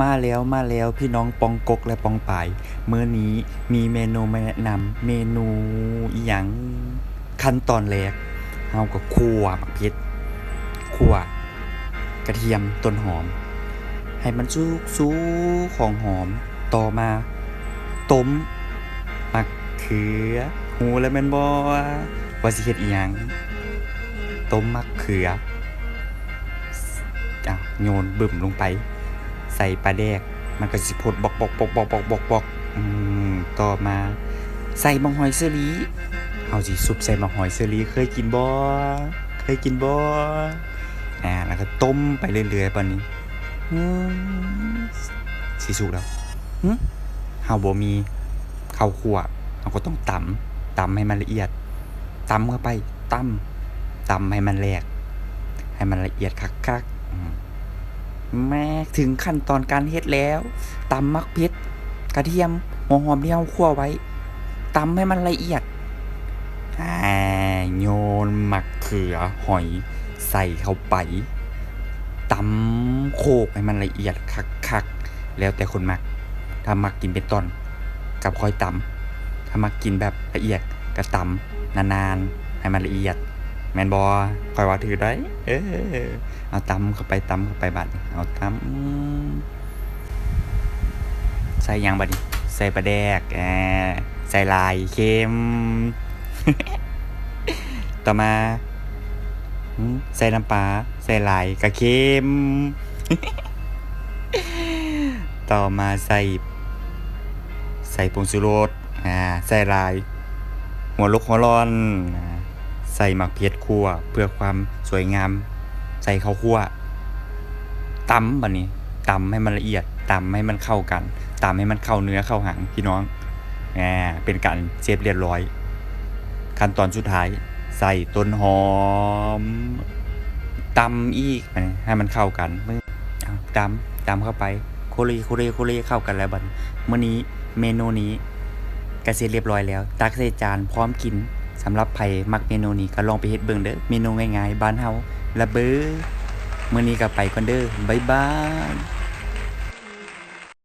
มาแล้วมาแล้วพี่น้องปองกกและปองปายมื้อนี้มีเมนูมาแนะนำเมนูอีหยังขั้นตอนแรกเฮาก็คั่วมักเพชรคั่วกระเทียมต้นหอม ให้มันสุกสุกของหอมต่อมาต้มมักเขือหูแล้วแม่นบ่ว่าสิเฮ็ดอีหยังต้มมักเขืออะโยนบึ่มลงไป ใส่ปลาแดก มันก็สิพดบอกบอกบอกบอกบอกบอกบอกอืมต่อมา ใส่บังหอยเซรีเอาสิซุปใส่บังหอยเซรีเคยกินบ่เคยกินบ่อ่าแล้วก็ต้มไปเรื่อยๆปานนี้สิสุกแล้วหึเฮาบ่มีข้าวคั่วเฮาก็ต้องตำตำให้มันละเอียดตำเข้าไปตำตำให้มันแหลก ให้มันละเอียดคักๆอืม แม่ถึงขั้นตอนการเฮ็ดแล้วตำมักเพชรกระเทียมหัวหอมที่เราคั่วไว้ตำให้มันละเอียดโยนมักเขือหอยใส่เข้าไปตำโคกให้มันละเอียดคักๆแล้วแต่คนมัก ถ้ามักกินเป็นตอนกับค่อยตำถ้ามักกินแบบละเอียดก็ตำนานๆให้มันละเอียด แมนบอคอยว่าถือได้ เออ เอาตำเข้าไปตำเข้าไปบัดเอาตำใส่ยังบัดใส่ปลาแดกแอใส่ลายเค็ม ต่อมา ใส่น้ำปลาใส่ลายกระเค็ม ต่อมาใส่ ใส่ผงชูรสอ่า ใส่ลาย หัวลูกหัวร้อนอ่า ใส่หมักเพชรคั่วเพื่อความสวยงาม ใส่ข้าวคั่วตำบัดนี้ตำให้มันละเอียดตำให้มันเข้ากันตำให้มันเข้าเนื้อเข้าหางพี่น้องอ่าเป็นการเซฟเรียบร้อย ขั้นตอนสุดท้าย ใส่ต้นหอมตำอีกให้มันเข้ากันเอตำตำเข้าไปโคลีโคลีโคลีเข้ากันแล้วบัดมื้อนี้เมนูนี้ก็เสร็จเรียบร้อยแล้ว ตักใส่จานพร้อมกิน สำหรับไผมักเมนูนี้ก็ลองไปเฮ็ดเบิ่งเด้อเมนูง่ายๆบ้านเฮาละเบอมื้อนี้ก็ไปก่อนเด้อบ๊ายบาย